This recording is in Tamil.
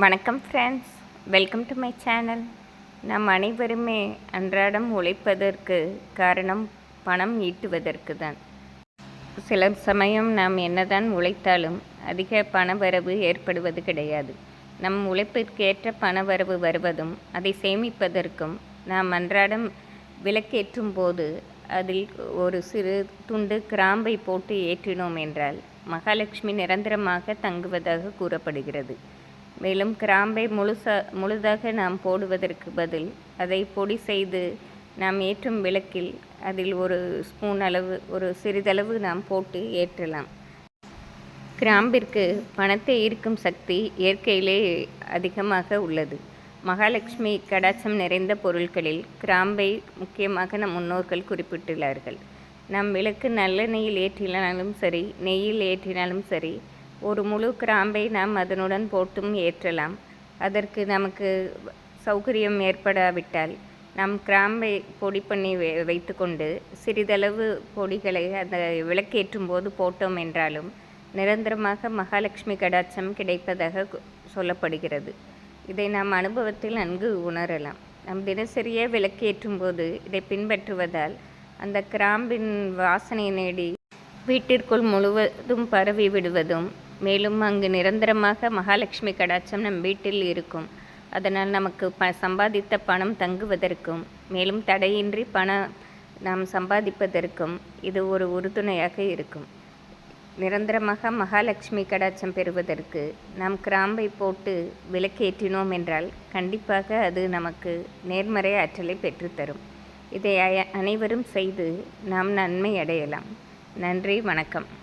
வணக்கம் friends welcome to my channel நாம் அனைவருமே அன்றாடம் உழைப்பதற்கு காரணம் பணம் ஈட்டுவதற்கு தான். சில சமயம் நாம் என்னதான் உழைத்தாலும் அதிக பணவரவு ஏற்படுவது கிடையாது. நம் உழைப்பிற்கேற்ற பணவரவு வருவதும் அதை சேமிப்பதற்கும் நாம் அன்றாடம் விளக்கேற்றும் போது அதில் ஒரு சிறு துண்டு கிராம்பை போட்டு ஏற்றினோம் என்றால் மகாலட்சுமி நிரந்தரமாக தங்குவதாக கூறப்படுகிறது. மேலும் கிராம்பை முழுசா முழுதாக நாம் போடுவதற்கு பதில் அதை பொடி செய்து நாம் ஏற்றும் விளக்கில் அதில் ஒரு ஸ்பூன் அளவு ஒரு சிறிதளவு நாம் போட்டு ஏற்றலாம். கிராம்பிற்கு பணத்தை ஈர்க்கும் சக்தி இயற்கையிலே அதிகமாக உள்ளது. மகாலட்சுமி கடாச்சம் நிறைந்த பொருட்களில் கிராம்பை முக்கியமாக நம் முன்னோர்கள் குறிப்பிட்டுள்ளார்கள். நம் விளக்கு நல்லெண்ணெயில் ஏற்றினாலும் சரி நெய்யில் ஏற்றினாலும் சரி ஒரு முழு கிராம்பை நாம் அதனுடன் போட்டும் ஏற்றலாம். அதற்கு நமக்கு சௌகரியம் ஏற்படாவிட்டால் நாம் கிராம்பை பொடி பண்ணி வை வைத்துக்கொண்டு சிறிதளவு பொடிகளை அந்த விளக்கேற்றும் போது போட்டோம் என்றாலும் நிரந்தரமாக மகாலட்சுமி கடாட்சம் கிடைப்பதாக சொல்லப்படுகிறது. இதை நாம் அனுபவத்தில் நன்கு உணரலாம். நம் தினசரியே விளக்கேற்றும் போது இதை பின்பற்றுவதால் அந்த கிராம்பின் வாசனை நேடி வீட்டிற்குள் முழுவதும் பரவி விடுவதும் மேலும் அங்கு நிரந்தரமாக மகாலட்சுமி கடாட்சம் நம் வீட்டில் இருக்கும். அதனால் நமக்கு ப சம்பாதித்த பணம் தங்குவதற்கும் மேலும் தடையின்றி பணம் நாம் சம்பாதிப்பதற்கும் இது ஒரு உறுதுணையாக இருக்கும். நிரந்தரமாக மகாலட்சுமி கடாட்சம் பெறுவதற்கு நாம் கிராம்பை போட்டு விளக்கேற்றினோம் என்றால் கண்டிப்பாக அது நமக்கு நேர்மறை ஆற்றலை பெற்றுத்தரும். இதை அனைவரும் செய்து நாம் நன்மை அடையலாம் நன்றி வணக்கம்.